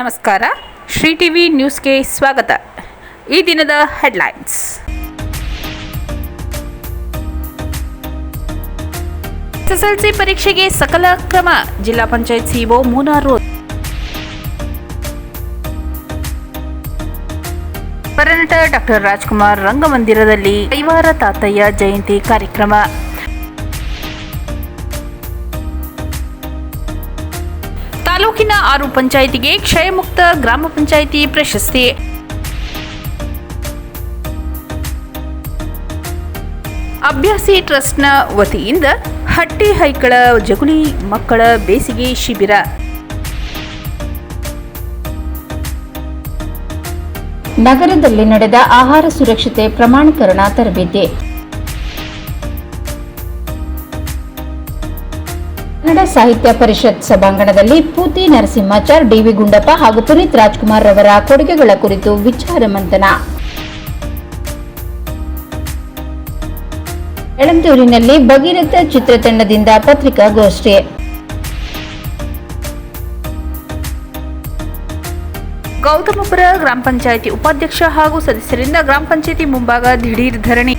ನಮಸ್ಕಾರ. ಶ್ರೀ ಟಿವಿ ನ್ಯೂಸ್ಗೆ ಸ್ವಾಗತ. ಈ ದಿನದ ಹೆಡ್ಲೈನ್ಸ್. ಎಸ್ಎಸ್ಎಲ್ಸಿ ಪರೀಕ್ಷೆಗೆ ಸಕಲ ಕ್ರಮ. ಜಿಲ್ಲಾ ಪಂಚಾಯತ್ ಸಿಇಒ ಮೂನಾರು ಪರನಟ ಡಾಕ್ಟರ್ ರಾಜ್ಕುಮಾರ್ ರಂಗಮಂದಿರದಲ್ಲಿ ಕೈವಾರ ತಾತಯ್ಯ ಜಯಂತಿ ಕಾರ್ಯಕ್ರಮ. ತಾಲೂಕಿನ ಆರು ಪಂಚಾಯಿತಿಗೆ ಕ್ಷಯಮುಕ್ತ ಗ್ರಾಮ ಪಂಚಾಯಿತಿ ಪ್ರಶಸ್ತಿ. ಅಭ್ಯಾಸಿ ಟ್ರಸ್ಟ್ನ ವತಿಯಿಂದ ಹಟ್ಟಿ ಹೈಕಳ ಜಗುಲಿ ಮಕ್ಕಳ ಬೇಸಿಗೆ ಶಿಬಿರ. ನಗರದಲ್ಲಿ ನಡೆದ ಆಹಾರ ಸುರಕ್ಷತೆ ಪ್ರಮಾಣೀಕರಣ ತರಬೇತಿ. ಕನ್ನಡ ಸಾಹಿತ್ಯ ಪರಿಷತ್ ಸಭಾಂಗಣದಲ್ಲಿ ಪೂತಿ ನರಸಿಂಹಾಚಾರ್, ಡಿವಿ ಗುಂಡಪ್ಪ ಹಾಗೂ ಪುನೀತ್ ರಾಜ್ಕುಮಾರ್ ರವರ ಕೊಡುಗೆಗಳ ಕುರಿತು ವಿಚಾರ ಮಂಥನ. ಎಳಂದೂರಿನಲ್ಲಿ ಭಗೀರಥ ಚಿತ್ರತಂಡದಿಂದ ಪತ್ರಿಕಾಗೋಷ್ಠಿ. ಗೌತಮಪುರ ಗ್ರಾಮ ಪಂಚಾಯಿತಿ ಉಪಾಧ್ಯಕ್ಷ ಹಾಗೂ ಸದಸ್ಯರಿಂದ ಗ್ರಾಮ ಪಂಚಾಯಿತಿ ಮುಂಭಾಗ ದಿಢೀರ್ ಧರಣಿ.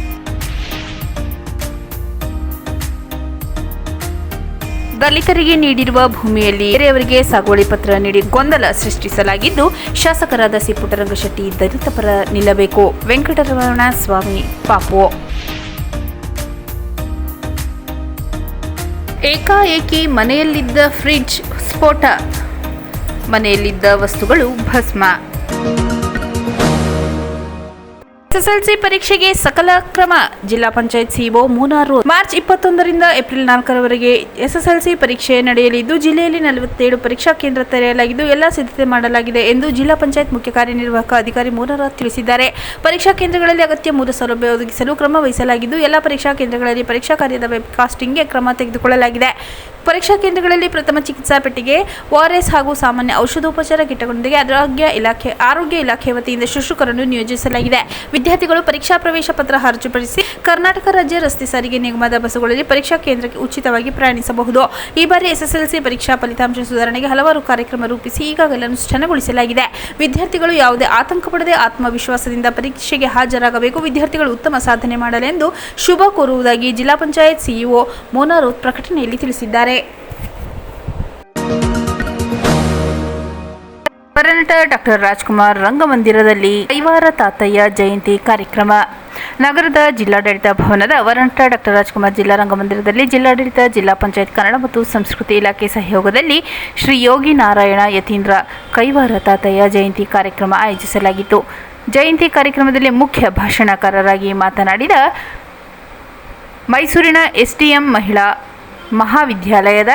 ದಲಿತರಿಗೆ ನೀಡಿರುವ ಭೂಮಿಯಲ್ಲಿ ಬೇರೆಯವರಿಗೆ ಸಾಗುವಳಿ ಪತ್ರ ನೀಡಿ ಗೊಂದಲ ಸೃಷ್ಟಿಸಲಾಗಿದ್ದು, ಶಾಸಕರಾದ ಸಿ ಪುಟ್ಟರಂಗಶೆಟ್ಟಿ ದಲಿತ ಪರ ನಿಲ್ಲಬೇಕು. ವೆಂಕಟರಮಣ ಸ್ವಾಮಿ ಪಾಪು ಏಕಾಏಕಿ ಮನೆಯಲ್ಲಿದ್ದ ಫ್ರಿಡ್ಜ್ ಸ್ಫೋಟ. ಮನೆಯಲ್ಲಿದ್ದ ವಸ್ತುಗಳು ಭಸ್ಮ. ಎಸ್ಎಸ್ಎಲ್ಸಿ ಪರೀಕ್ಷೆಗೆ ಸಕಲ ಕ್ರಮ. ಜಿಲ್ಲಾ ಪಂಚಾಯತ್ ಸಿಒ ಮೂನಾರು. ಮಾರ್ಚ್ ಇಪ್ಪತ್ತೊಂದರಿಂದ ಏಪ್ರಿಲ್ ನಾಲ್ಕರವರೆಗೆ ಎಸ್ಎಸ್ಎಲ್ಸಿ ಪರೀಕ್ಷೆ ನಡೆಯಲಿದ್ದು, ಜಿಲ್ಲೆಯಲ್ಲಿ ನಲವತ್ತೇಳು ಪರೀಕ್ಷಾ ಕೇಂದ್ರ ತೆರೆಯಲಾಗಿದ್ದು, ಎಲ್ಲ ಸಿದ್ಧತೆ ಮಾಡಲಾಗಿದೆ ಎಂದು ಜಿಲ್ಲಾ ಪಂಚಾಯತ್ ಮುಖ್ಯ ಕಾರ್ಯನಿರ್ವಾಹಕ ಅಧಿಕಾರಿ ಮೂನಾರ ತಿಳಿಸಿದ್ದಾರೆ. ಪರೀಕ್ಷಾ ಕೇಂದ್ರಗಳಲ್ಲಿ ಅಗತ್ಯ ಮೂಲ ಸೌಲಭ್ಯ ಒದಗಿಸಲು ಕ್ರಮ ವಹಿಸಲಾಗಿದ್ದು, ಎಲ್ಲ ಪರೀಕ್ಷಾ ಕೇಂದ್ರಗಳಲ್ಲಿ ಪರೀಕ್ಷಾ ಕಾರ್ಯದ ವೆಬ್ಕಾಸ್ಟಿಂಗ್ಗೆ ಕ್ರಮ ತೆಗೆದುಕೊಳ್ಳಲಾಗಿದೆ. ಪರೀಕ್ಷಾ ಕೇಂದ್ರಗಳಲ್ಲಿ ಪ್ರಥಮ ಚಿಕಿತ್ಸಾ ಪೆಟ್ಟಿಗೆ ಓಆರ್ಎಸ್ ಹಾಗೂ ಸಾಮಾನ್ಯ ಔಷಧೋಪಚಾರ ಕಿಟ್ಟಗಳೊಂದಿಗೆ ಆರೋಗ್ಯ ಇಲಾಖೆ ಆರೋಗ್ಯ ಇಲಾಖೆ ವತಿಯಿಂದ ಶಿಕ್ಷಕರನ್ನು ನಿಯೋಜಿಸಲಾಗಿದೆ. ವಿದ್ಯಾರ್ಥಿಗಳು ಪರೀಕ್ಷಾ ಪ್ರವೇಶ ಪತ್ರ ಹೊರತುಪಡಿಸಿ ಕರ್ನಾಟಕ ರಾಜ್ಯ ರಸ್ತೆ ಸಾರಿಗೆ ನಿಗಮದ ಬಸ್ಸುಗಳಲ್ಲಿ ಪರೀಕ್ಷಾ ಕೇಂದ್ರಕ್ಕೆ ಉಚಿತವಾಗಿ ಪ್ರಯಾಣಿಸಬಹುದು. ಈ ಬಾರಿ ಎಸ್ಎಸ್ಎಲ್ಸಿ ಪರೀಕ್ಷಾ ಫಲಿತಾಂಶ ಸುಧಾರಣೆಗೆ ಹಲವಾರು ಕಾರ್ಯಕ್ರಮ ರೂಪಿಸಿ ಈಗಾಗಲೇ ಅನುಷ್ಠಾನಗೊಳಿಸಲಾಗಿದೆ. ವಿದ್ಯಾರ್ಥಿಗಳು ಯಾವುದೇ ಆತಂಕ ಪಡದೆ ಆತ್ಮವಿಶ್ವಾಸದಿಂದ ಪರೀಕ್ಷೆಗೆ ಹಾಜರಾಗಬೇಕು. ವಿದ್ಯಾರ್ಥಿಗಳು ಉತ್ತಮ ಸಾಧನೆ ಮಾಡಲೆಂದು ಶುಭ ಕೋರುವುದಾಗಿ ಜಿಲ್ಲಾ ಪಂಚಾಯತ್ ಸಿಇಒ ಮೋನಾರೋತ್ ಪ್ರಕಟಣೆಯಲ್ಲಿ ತಿಳಿಸಿದ್ದಾರೆ. ಪರನಟ ಡಾಕ್ಟರ್ ರಾಜ್ಕುಮಾರ್ ರಂಗಮಂದಿರದಲ್ಲಿ ಕೈವಾರ ತಾತಯ್ಯ ಜಯಂತಿ ಕಾರ್ಯಕ್ರಮ. ನಗರದ ಜಿಲ್ಲಾಡಳಿತ ಭವನದ ವರನಟ ಡಾಕ್ಟರ್ ರಾಜ್ಕುಮಾರ್ ಜಿಲ್ಲಾ ರಂಗಮಂದಿರದಲ್ಲಿ ಜಿಲ್ಲಾಡಳಿತ, ಜಿಲ್ಲಾ ಪಂಚಾಯತ್ ಕನ್ನಡ ಮತ್ತು ಸಂಸ್ಕೃತಿ ಇಲಾಖೆ ಸಹಯೋಗದಲ್ಲಿ ಶ್ರೀ ಯೋಗಿ ನಾರಾಯಣ ಯತೀಂದ್ರ ಕೈವಾರ ತಾತಯ್ಯ ಜಯಂತಿ ಕಾರ್ಯಕ್ರಮ ಆಯೋಜಿಸಲಾಗಿತ್ತು. ಜಯಂತಿ ಕಾರ್ಯಕ್ರಮದಲ್ಲಿ ಮುಖ್ಯ ಭಾಷಣಕಾರರಾಗಿ ಮಾತನಾಡಿದ ಮೈಸೂರಿನ ಎಸ್ಟಿಎಂ ಮಹಿಳಾ ಮಹಾವಿದ್ಯಾಲಯದ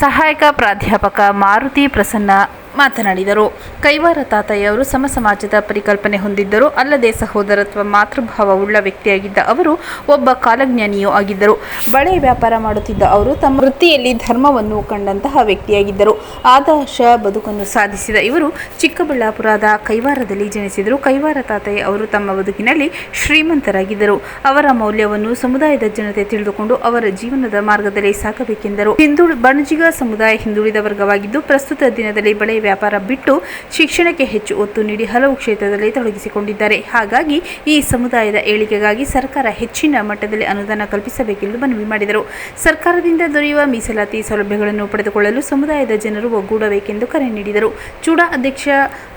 ಸಹಾಯಕ ಪ್ರಾಧ್ಯಾಪಕ ಮಾರುತಿ ಪ್ರಸನ್ನ ಮಾತನಾಡಿದರು. ಕೈವಾರ ತಾತಯ್ಯವರು ಸಮ ಸಮಾಜದ ಪರಿಕಲ್ಪನೆ ಹೊಂದಿದ್ದರು. ಅಲ್ಲದೆ ಸಹೋದರತ್ವ ಮಾತೃಭಾವವುಳ್ಳ ವ್ಯಕ್ತಿಯಾಗಿದ್ದ ಅವರು ಒಬ್ಬ ಕಾಲಜ್ಞಾನಿಯೂ ಆಗಿದ್ದರು. ಬಳೆ ವ್ಯಾಪಾರ ಮಾಡುತ್ತಿದ್ದ ಅವರು ತಮ್ಮ ವೃತ್ತಿಯಲ್ಲಿ ಧರ್ಮವನ್ನು ಕಂಡಂತಹ ವ್ಯಕ್ತಿಯಾಗಿದ್ದರು. ಆದರ್ಶ ಬದುಕನ್ನು ಸಾಧಿಸಿದ ಇವರು ಚಿಕ್ಕಬಳ್ಳಾಪುರದ ಕೈವಾರದಲ್ಲಿ ಜನಿಸಿದರು. ಕೈವಾರ ತಾತಯ್ಯ ಅವರು ತಮ್ಮ ಬದುಕಿನಲ್ಲಿ ಶ್ರೀಮಂತರಾಗಿದ್ದರು. ಅವರ ಮೌಲ್ಯವನ್ನು ಸಮುದಾಯದ ಜನತೆ ತಿಳಿದುಕೊಂಡು ಅವರ ಜೀವನದ ಮಾರ್ಗದಲ್ಲಿ ಸಾಕಬೇಕೆಂದರು ಹಿಂದುಳಿ ಬಣಜಿಗ ಸಮುದಾಯ ಹಿಂದುಳಿದ ವರ್ಗವಾಗಿದ್ದು, ಪ್ರಸ್ತುತ ದಿನದಲ್ಲಿ ಬಳೆ ವ್ಯಾಪಾರ ಬಿಟ್ಟು ಶಿಕ್ಷಣಕ್ಕೆ ಹೆಚ್ಚು ಒತ್ತು ನೀಡಿ ಹಲವು ಕ್ಷೇತ್ರದಲ್ಲಿ ತೊಡಗಿಸಿಕೊಂಡಿದ್ದಾರೆ. ಹಾಗಾಗಿ ಈ ಸಮುದಾಯದ ಏಳಿಗೆಗಾಗಿ ಸರ್ಕಾರ ಹೆಚ್ಚಿನ ಮಟ್ಟದಲ್ಲಿ ಅನುದಾನ ಕಲ್ಪಿಸಬೇಕೆಂದು ಮನವಿ ಮಾಡಿದರು. ಸರ್ಕಾರದಿಂದ ದೊರೆಯುವ ಮೀಸಲಾತಿ ಸೌಲಭ್ಯಗಳನ್ನು ಪಡೆದುಕೊಳ್ಳಲು ಸಮುದಾಯದ ಜನರು ಒಗ್ಗೂಡಬೇಕೆಂದು ಕರೆ ನೀಡಿದರು. ಚೂಡಾ ಅಧ್ಯಕ್ಷ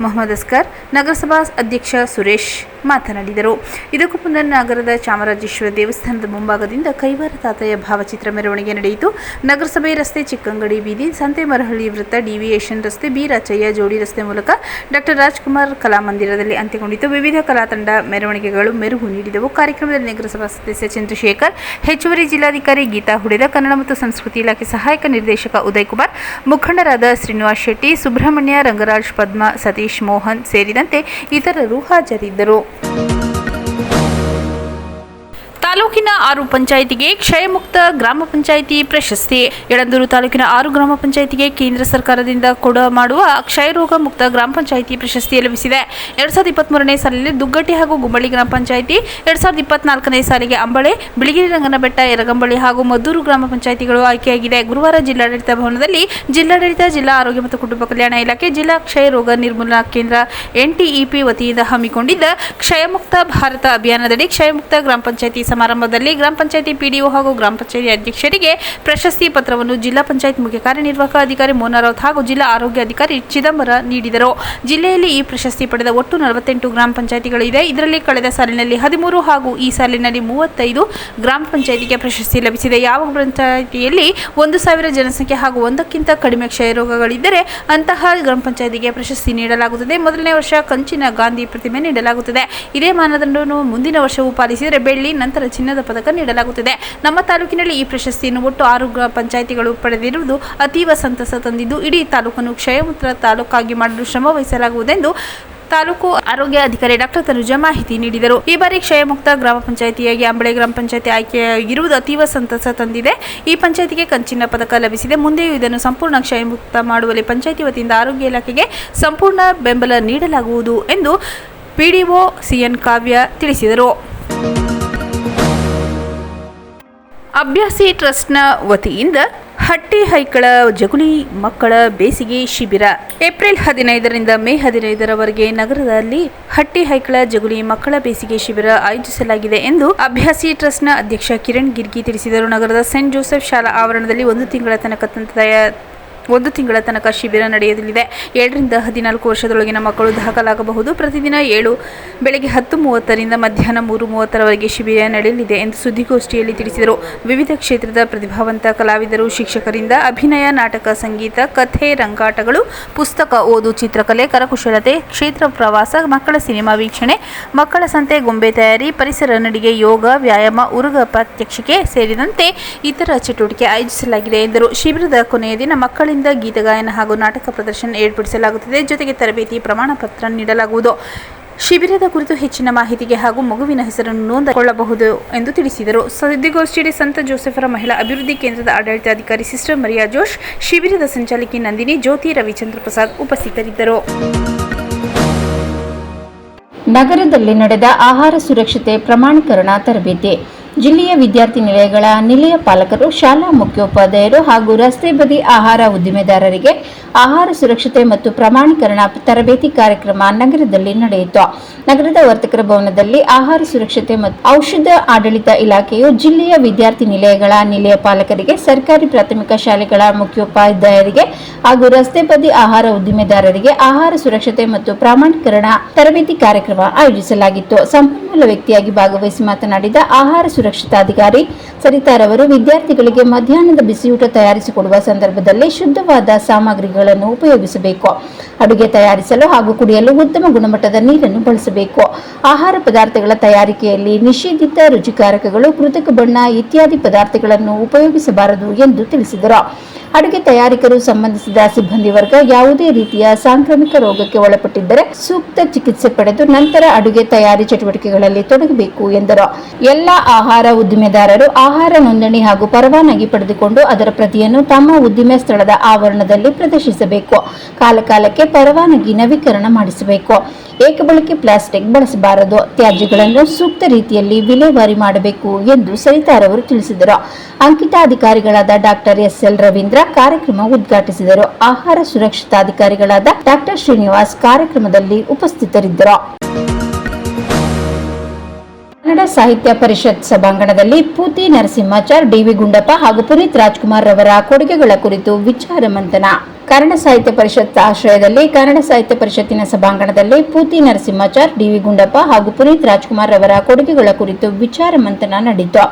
ಮೊಹಮ್ಮದ್ ಅಸ್ಕರ್, ನಗರಸಭಾ ಅಧ್ಯಕ್ಷ ಸುರೇಶ್ ಮಾತನಾಡಿದರು. ಇದಕ್ಕೂ ಮುನ್ನ ನಗರದ ಚಾಮರಾಜೇಶ್ವರ ದೇವಸ್ಥಾನದ ಮುಂಭಾಗದಿಂದ ಕೈವಾರ ತಾತಯ್ಯ ಭಾವಚಿತ್ರ ಮೆರವಣಿಗೆ ನಡೆಯಿತು. ನಗರಸಭೆ ರಸ್ತೆ ಚಿಕ್ಕಂಗಡಿ ಬೀದಿ ಸಂತೆಮರಹಳ್ಳಿ ವೃತ್ತ ಡಿವಿಯೇಷನ್ ರಸ್ತೆ ಬಿ ರಾಚಯ್ಯ ಜೋಡಿ ರಸ್ತೆ ಮೂಲಕ ಡಾಕ್ಟರ್ ರಾಜ್ಕುಮಾರ್ ಕಲಾಮಂದಿರದಲ್ಲಿ ಅಂತ್ಯಗೊಂಡಿತು. ವಿವಿಧ ಕಲಾ ತಂಡ ಮೆರವಣಿಗೆಗಳು ಮೆರುಗು ನೀಡಿದವು. ಕಾರ್ಯಕ್ರಮದಲ್ಲಿ ನಗರಸಭಾ ಸದಸ್ಯ ಚಂದ್ರಶೇಖರ್, ಹೆಚ್ಚುವರಿ ಜಿಲ್ಲಾಧಿಕಾರಿ ಗೀತಾ ಹುಡೇದ, ಕನ್ನಡ ಮತ್ತು ಸಂಸ್ಕೃತಿ ಇಲಾಖೆ ಸಹಾಯಕ ನಿರ್ದೇಶಕ ಉದಯ್ ಕುಮಾರ್ ಮುಖಂಡರಾದ ಶ್ರೀನಿವಾಸ್ ಶೆಟ್ಟಿ, ಸುಬ್ರಹ್ಮಣ್ಯ ರಂಗರಾಜ್ ಪದ್ಮ, ಸತೀಶ್ ಮೋಹನ್ ಸೇರಿದಂತೆ ಇತರರು ಹಾಜರಿದ್ದರು. ತಾಲೂಕಿನ ಆರು ಪಂಚಾಯಿತಿಗೆ ಕ್ಷಯಮುಕ್ತ ಗ್ರಾಮ ಪಂಚಾಯಿತಿ ಪ್ರಶಸ್ತಿ. ಯಳಂದೂರು ತಾಲೂಕಿನ ಆರು ಗ್ರಾಮ ಪಂಚಾಯಿತಿಗೆ ಕೇಂದ್ರ ಸರ್ಕಾರದಿಂದ ಕೊಡ ಮಾಡುವ ಕ್ಷಯರೋಗ ಮುಕ್ತ ಗ್ರಾಮ ಪಂಚಾಯಿತಿ ಪ್ರಶಸ್ತಿ ಲಭಿಸಿದೆ. ಎರಡ್ ಸಾವಿರದ ಇಪ್ಪತ್ಮೂರನೇ ಸಾಲಿನಲ್ಲಿ ದುಗ್ಗಟ್ಟಿ ಹಾಗೂ ಗುಂಬಳಿ ಗ್ರಾಮ ಪಂಚಾಯಿತಿ, ಎರಡ್ ಸಾವಿರದ ಇಪ್ಪತ್ನಾಲ್ಕನೇ ಸಾಲಿಗೆ ಅಂಬಳೆ, ಬಿಳಿಗಿರಿ ರಂಗನಬೆಟ್ಟ ಎರಗಂಬಳಿ ಹಾಗೂ ಮದ್ದೂರು ಗ್ರಾಮ ಪಂಚಾಯಿತಿಗಳು ಆಯ್ಕೆಯಾಗಿದೆ. ಗುರುವಾರ ಜಿಲ್ಲಾಡಳಿತ ಭವನದಲ್ಲಿ ಜಿಲ್ಲಾಡಳಿತ, ಜಿಲ್ಲಾ ಆರೋಗ್ಯ ಮತ್ತು ಕುಟುಂಬ ಕಲ್ಯಾಣ ಇಲಾಖೆ, ಜಿಲ್ಲಾ ಕ್ಷಯ ರೋಗ ನಿರ್ಮೂಲನಾ ಕೇಂದ್ರ ಎನ್ಟಿಇಪಿ ವತಿಯಿಂದ ಹಮ್ಮಿಕೊಂಡಿದ್ದ ಕ್ಷಯಮುಕ್ತ ಭಾರತ ಅಭಿಯಾನದಡಿ ಕ್ಷಯಮುಕ್ತ ಗ್ರಾಮ ಪಂಚಾಯಿತಿ ಸಮಾರಂಭದಲ್ಲಿ ಗ್ರಾಮ ಪಂಚಾಯಿತಿ ಪಿಡಿಒ ಹಾಗೂ ಗ್ರಾಮ ಪಂಚಾಯಿತಿ ಅಧ್ಯಕ್ಷರಿಗೆ ಪ್ರಶಸ್ತಿ ಪತ್ರವನ್ನು ಜಿಲ್ಲಾ ಪಂಚಾಯತ್ ಮುಖ್ಯ ಕಾರ್ಯನಿರ್ವಾಹಕ ಅಧಿಕಾರಿ ಮೋನಾ ರಾವುತ್ ಹಾಗೂ ಜಿಲ್ಲಾ ಆರೋಗ್ಯ ಅಧಿಕಾರಿ ಚಿದಂಬರ ನೀಡಿದರು. ಜಿಲ್ಲೆಯಲ್ಲಿ ಈ ಪ್ರಶಸ್ತಿ ಪಡೆದ ಒಟ್ಟು ನಲವತ್ತೆಂಟು ಗ್ರಾಮ ಪಂಚಾಯಿತಿಗಳಿವೆ ಇದರಲ್ಲಿ ಕಳೆದ ಸಾಲಿನಲ್ಲಿ ಹದಿಮೂರು ಹಾಗೂ ಈ ಸಾಲಿನಲ್ಲಿ ಮೂವತ್ತೈದು ಗ್ರಾಮ ಪಂಚಾಯಿತಿಗೆ ಪ್ರಶಸ್ತಿ ಲಭಿಸಿದೆ. ಯಾವ ಪಂಚಾಯಿತಿಯಲ್ಲಿ ಒಂದು ಸಾವಿರ ಜನಸಂಖ್ಯೆ ಹಾಗೂ ಒಂದಕ್ಕಿಂತ ಕಡಿಮೆ ಕ್ಷಯರೋಗಗಳಿದ್ದರೆ ಅಂತಹ ಗ್ರಾಮ ಪಂಚಾಯಿತಿಗೆ ಪ್ರಶಸ್ತಿ ನೀಡಲಾಗುತ್ತದೆ. ಮೊದಲನೇ ವರ್ಷ ಕಂಚಿನ ಗಾಂಧಿ ಪ್ರತಿಮೆ ನೀಡಲಾಗುತ್ತದೆ. ಇದೇ ಮಾನದಂಡವನ್ನು ಮುಂದಿನ ವರ್ಷವೂ ಪಾಲಿಸಿದರೆ ಬೆಳ್ಳಿ, ನಂತರ ಚಿನ್ನದ ಪದಕ ನೀಡಲಾಗುತ್ತಿದೆ. ನಮ್ಮ ತಾಲೂಕಿನಲ್ಲಿ ಈ ಪ್ರಶಸ್ತಿಯನ್ನು ಒಟ್ಟು ಆರು ಗ್ರಾಮ ಪಂಚಾಯಿತಿಗಳು ಪಡೆದಿರುವುದು ಅತೀವ ಸಂತಸ ತಂದಿದ್ದು, ಇಡೀ ತಾಲೂಕನ್ನು ಕ್ಷಯಮುಕ್ತ ತಾಲೂಕಾಗಿ ಮಾಡಲು ಶ್ರಮ ವಹಿಸಲಾಗುವುದೆಂದು ತಾಲೂಕು ಆರೋಗ್ಯ ಅಧಿಕಾರಿ ಡಾಕ್ಟರ್ ತನುಜ ಮಾಹಿತಿ ನೀಡಿದರು. ಈ ಬಾರಿ ಕ್ಷಯಮುಕ್ತ ಗ್ರಾಮ ಪಂಚಾಯಿತಿಯಾಗಿ ಅಂಬಳೆ ಗ್ರಾಮ ಪಂಚಾಯಿತಿ ಆಯ್ಕೆಯಾಗಿರುವುದು ಅತೀವ ಸಂತಸ ತಂದಿದೆ. ಈ ಪಂಚಾಯಿತಿಗೆ ಕಂಚಿನ ಪದಕ ಲಭಿಸಿದೆ. ಮುಂದೆಯೂ ಇದನ್ನು ಸಂಪೂರ್ಣ ಕ್ಷಯಮುಕ್ತ ಮಾಡುವಲ್ಲಿ ಪಂಚಾಯಿತಿ ವತಿಯಿಂದ ಆರೋಗ್ಯ ಇಲಾಖೆಗೆ ಸಂಪೂರ್ಣ ಬೆಂಬಲ ನೀಡಲಾಗುವುದು ಎಂದು ಪಿಡಿಒ ಸಿಎನ್ ಕಾವ್ಯ ತಿಳಿಸಿದರು. ಅಭ್ಯಾಸಿ ಟ್ರಸ್ಟ್ನ ವತಿಯಿಂದ ಹಟ್ಟಿ ಹೈಕಳ ಜಗುಲಿ ಮಕ್ಕಳ ಬೇಸಿಗೆ ಶಿಬಿರ. ಏಪ್ರಿಲ್ ಹದಿನೈದರಿಂದ ಮೇ ಹದಿನೈದರವರೆಗೆ ನಗರದಲ್ಲಿ ಹಟ್ಟಿ ಹೈಕಳ ಜಗುಲಿ ಮಕ್ಕಳ ಬೇಸಿಗೆ ಶಿಬಿರ ಆಯೋಜಿಸಲಾಗಿದೆ ಎಂದು ಅಭ್ಯಾಸಿ ಟ್ರಸ್ಟ್ನ ಅಧ್ಯಕ್ಷ ಕಿರಣ್ ಗಿರ್ಗಿ ತಿಳಿಸಿದರು. ನಗರದ ಸೆಂಟ್ ಜೋಸೆಫ್ ಶಾಲಾ ಆವರಣದಲ್ಲಿ ಒಂದು ತಿಂಗಳ ತನಕ ತಂತ್ರಾಯ ಒಂದು ತಿಂಗಳ ತನಕ ಶಿಬಿರ ನಡೆಯಲಿದೆ. ಏಳರಿಂದ ಹದಿನಾಲ್ಕು ವರ್ಷದೊಳಗಿನ ಮಕ್ಕಳು ದಾಖಲಾಗಬಹುದು. ಪ್ರತಿದಿನ ಏಳು, ಬೆಳಗ್ಗೆ ಹತ್ತು ಮೂವತ್ತರಿಂದ ಮಧ್ಯಾಹ್ನ ಮೂರು ಮೂವತ್ತರವರೆಗೆ ಶಿಬಿರ ನಡೆಯಲಿದೆ ಎಂದು ಸುದ್ದಿಗೋಷ್ಠಿಯಲ್ಲಿ ತಿಳಿಸಿದರು. ವಿವಿಧ ಕ್ಷೇತ್ರದ ಪ್ರತಿಭಾವಂತ ಕಲಾವಿದರು, ಶಿಕ್ಷಕರಿಂದ ಅಭಿನಯ, ನಾಟಕ, ಸಂಗೀತ, ಕಥೆ, ರಂಗಾಟಗಳು, ಪುಸ್ತಕ, ಓದು, ಚಿತ್ರಕಲೆ, ಕರಕುಶಲತೆ, ಕ್ಷೇತ್ರ ಪ್ರವಾಸ, ಮಕ್ಕಳ ಸಿನಿಮಾ ವೀಕ್ಷಣೆ, ಮಕ್ಕಳ ಸಂತೆ, ಗೊಂಬೆ ತಯಾರಿ, ಪರಿಸರ ನಡಿಗೆ, ಯೋಗ, ವ್ಯಾಯಾಮ, ಉರುಗ ಪ್ರಾತ್ಯಕ್ಷಿಕೆ ಸೇರಿದಂತೆ ಇತರ ಚಟುವಟಿಕೆ ಆಯೋಜಿಸಲಾಗಿದೆ ಎಂದರು. ಶಿಬಿರದ ಕೊನೆಯ ದಿನ ಮಕ್ಕಳಿಂದ ಗೀತಗಾಯನ ಹಾಗೂ ನಾಟಕ ಪ್ರದರ್ಶನ ಏರ್ಪಡಿಸಲಾಗುತ್ತದೆ. ಜೊತೆಗೆ ತರಬೇತಿ ಪ್ರಮಾಣ ಪತ್ರ ನೀಡಲಾಗುವುದು. ಶಿಬಿರದ ಕುರಿತು ಹೆಚ್ಚಿನ ಮಾಹಿತಿಗೆ ಹಾಗೂ ಮಗುವಿನ ಹೆಸರನ್ನು ನೋಂದಿಕೊಳ್ಳಬಹುದು ಎಂದು ತಿಳಿಸಿದರು. ಸುದ್ದಿಗೋಷ್ಠಿಯಲ್ಲಿ ಸಂತ ಜೋಸೆಫರ ಮಹಿಳಾ ಅಭಿವೃದ್ಧಿ ಕೇಂದ್ರದ ಆಡಳಿತಾಧಿಕಾರಿ ಸಿಸ್ಟರ್ ಮರಿಯಾ ಜೋಶ್, ಶಿಬಿರದ ಸಂಚಾಲಕಿ ನಂದಿನಿ ಜ್ಯೋತಿ ರವಿಚಂದ್ರ ಪ್ರಸಾದ್ ಉಪಸ್ಥಿತರಿದ್ದರು. ನಗರದಲ್ಲಿ ನಡೆದ ಆಹಾರ ಸುರಕ್ಷತೆ ಪ್ರಮಾಣೀಕರಣ ತರಬೇತಿ ಜಿಲ್ಲೆಯ ವಿದ್ಯಾರ್ಥಿ ನಿಲಯಗಳ ನಿಲಯ ಪಾಲಕರು, ಶಾಲಾ ಮುಖ್ಯೋಪಾಧ್ಯಾಯರು ಹಾಗೂ ರಸ್ತೆ ಬದಿ ಆಹಾರ ಉದ್ದಿಮೆದಾರರಿಗೆ ಆಹಾರ ಸುರಕ್ಷತೆ ಮತ್ತು ಪ್ರಮಾಣೀಕರಣ ತರಬೇತಿ ಕಾರ್ಯಕ್ರಮ ನಗರದಲ್ಲಿ ನಡೆಯಿತು. ನಗರದ ವರ್ತಕರ ಭವನದಲ್ಲಿ ಆಹಾರ ಸುರಕ್ಷತೆ ಮತ್ತು ಔಷಧ ಆಡಳಿತ ಇಲಾಖೆಯು ಜಿಲ್ಲೆಯ ವಿದ್ಯಾರ್ಥಿ ನಿಲಯಗಳ ನಿಲಯ ಪಾಲಕರಿಗೆ, ಸರ್ಕಾರಿ ಪ್ರಾಥಮಿಕ ಶಾಲೆಗಳ ಮುಖ್ಯೋಪಾಧ್ಯಾಯರಿಗೆ ಹಾಗೂ ರಸ್ತೆ ಬದಿ ಆಹಾರ ಉದ್ದಿಮೆದಾರರಿಗೆ ಆಹಾರ ಸುರಕ್ಷತೆ ಮತ್ತು ಪ್ರಮಾಣೀಕರಣ ತರಬೇತಿ ಕಾರ್ಯಕ್ರಮ ಆಯೋಜಿಸಲಾಗಿತ್ತು. ಸಂಪನ್ಮೂಲ ವ್ಯಕ್ತಿಯಾಗಿ ಭಾಗವಹಿಸಿ ಮಾತನಾಡಿದ ಆಹಾರ ಸುರಕ್ಷತಾಧಿಕಾರಿ ಸರಿತಾರವರು ವಿದ್ಯಾರ್ಥಿಗಳಿಗೆ ಮಧ್ಯಾಹ್ನದ ಬಿಸಿಯೂಟ ತಯಾರಿಸಿಕೊಡುವ ಸಂದರ್ಭದಲ್ಲಿ ಶುದ್ಧವಾದ ಸಾಮಗ್ರಿಗಳನ್ನು ಉಪಯೋಗಿಸಬೇಕು. ಅಡುಗೆ ತಯಾರಿಸಲು ಹಾಗೂ ಕುಡಿಯಲು ಉತ್ತಮ ಗುಣಮಟ್ಟದ ನೀರನ್ನು ಬಳಸಬೇಕು. ಆಹಾರ ಪದಾರ್ಥಗಳ ತಯಾರಿಕೆಯಲ್ಲಿ ನಿಷೇಧಿತ ರುಚಿಕಾರಕಗಳು, ಕೃತಕ ಬಣ್ಣ ಇತ್ಯಾದಿ ಪದಾರ್ಥಗಳನ್ನು ಉಪಯೋಗಿಸಬಾರದು ಎಂದು ತಿಳಿಸಿದರು. ಅಡುಗೆ ತಯಾರಿಕರು ಸಂಬಂಧಿಸಿದ ಸಿಬ್ಬಂದಿ ವರ್ಗ ಯಾವುದೇ ರೀತಿಯ ಸಾಂಕ್ರಾಮಿಕ ರೋಗಕ್ಕೆ ಒಳಪಟ್ಟಿದ್ದರೆ ಸೂಕ್ತ ಚಿಕಿತ್ಸೆ ಪಡೆದು ನಂತರ ಅಡುಗೆ ತಯಾರಿ ಚಟುವಟಿಕೆಗಳಲ್ಲಿ ತೊಡಗಬೇಕು ಎಂದರು. ಎಲ್ಲ ಆಹಾರ ಉದ್ದಿಮೆದಾರರು ಆಹಾರ ನೋಂದಣಿ ಹಾಗೂ ಪರವಾನಗಿ ಪಡೆದುಕೊಂಡು ಅದರ ಪ್ರತಿಯನ್ನು ತಮ್ಮ ಉದ್ದಿಮೆ ಸ್ಥಳದ ಆವರಣದಲ್ಲಿ ಪ್ರದರ್ಶಿಸಬೇಕು. ಕಾಲಕಾಲಕ್ಕೆ ಪರವಾನಗಿ ನವೀಕರಣ ಮಾಡಿಸಬೇಕು. ಏಕಬಳಕೆ ಪ್ಲಾಸ್ಟಿಕ್ ಬಳಸಬಾರದು. ತ್ಯಾಜ್ಯಗಳನ್ನು ಸೂಕ್ತ ರೀತಿಯಲ್ಲಿ ವಿಲೇವಾರಿ ಮಾಡಬೇಕು ಎಂದು ಸರಿತಾರವರು ತಿಳಿಸಿದರು. ಅಂಕಿತಾಧಿಕಾರಿಗಳಾದ ಡಾಕ್ಟರ್ ಎಸ್ ಎಲ್ ರವೀಂದ್ರ ಕಾರ್ಯಕ್ರಮ ಉದ್ಘಾಟಿಸಿದರು. ಆಹಾರ ಸುರಕ್ಷತಾಧಿಕಾರಿಗಳಾದ ಡಾಕ್ಟರ್ ಶ್ರೀನಿವಾಸ್ ಕಾರ್ಯಕ್ರಮದಲ್ಲಿ ಉಪಸ್ಥಿತರಿದ್ದರು. ಕನ್ನಡ ಸಾಹಿತ್ಯ ಪರಿಷತ್ ಸಭಾಂಗಣದಲ್ಲಿ ಪೂತಿ ನರಸಿಂಹಾಚಾರ್ ಡಿವಿ ಗುಂಡಪ್ಪ ಹಾಗೂ ಪುನೀತ್ ರಾಜ್ಕುಮಾರ್ ರವರ ಕೊಡುಗೆಗಳ ಕುರಿತು ವಿಚಾರ ಮಂಥನ. ಕನ್ನಡ ಸಾಹಿತ್ಯ ಪರಿಷತ್ ಆಶ್ರಯದಲ್ಲಿ, ಕನ್ನಡ ಸಾಹಿತ್ಯ ಪರಿಷತ್ತಿನ ಸಭಾಂಗಣದಲ್ಲಿ ಪೂತಿ ನರಸಿಂಹಾಚಾರ್ ಡಿವಿ ಗುಂಡಪ್ಪ ಹಾಗೂ ಪುನೀತ್ ರಾಜ್ಕುಮಾರ್ ಅವರ ಕೊಡುಗೆಗಳ ಕುರಿತು ವಿಚಾರ ಮಂಥನ ನಡೆಯಿತು.